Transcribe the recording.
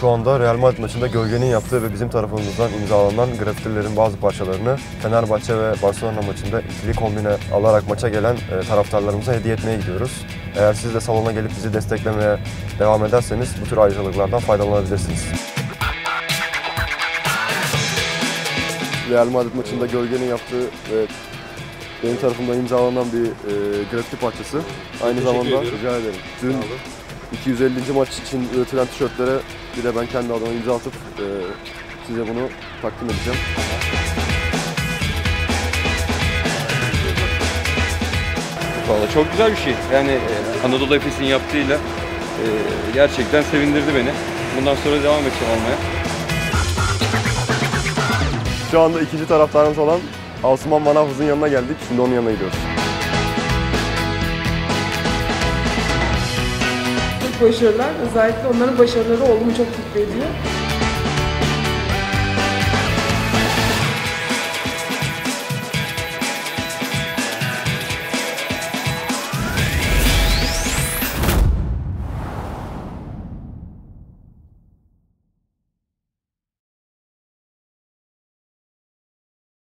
Şu anda Real Madrid maçında Gölge'nin yaptığı ve bizim tarafımızdan imzalanan grafitilerin bazı parçalarını Fenerbahçe ve Barcelona maçında ikili kombine alarak maça gelen e, taraftarlarımıza hediye etmeye gidiyoruz. Eğer siz de salona gelip bizi desteklemeye devam ederseniz bu tür ayrıcalıklardan faydalanabilirsiniz. Real Madrid maçında Gölge'nin yaptığı ve benim tarafımdan imzalanan bir e, grafiti parçası. Aynı zamanda ediyorum. rica ederim. Dün 250. maç için üretilen tişörtlere bir de ben kendi adıma imza atıp e, size bunu takdim edeceğim. Valla çok güzel bir şey. Yani e, Anadolu Efes'in yaptığıyla e, gerçekten sevindirdi beni. Bundan sonra devam edeceğim almaya. Şu anda ikinci taraftarımız olan Asuman Manafız'ın yanına geldik. Şimdi onun yanına gidiyoruz. Başarılar. Özellikle onların başarıları oğlumu çok mutlu ediyor.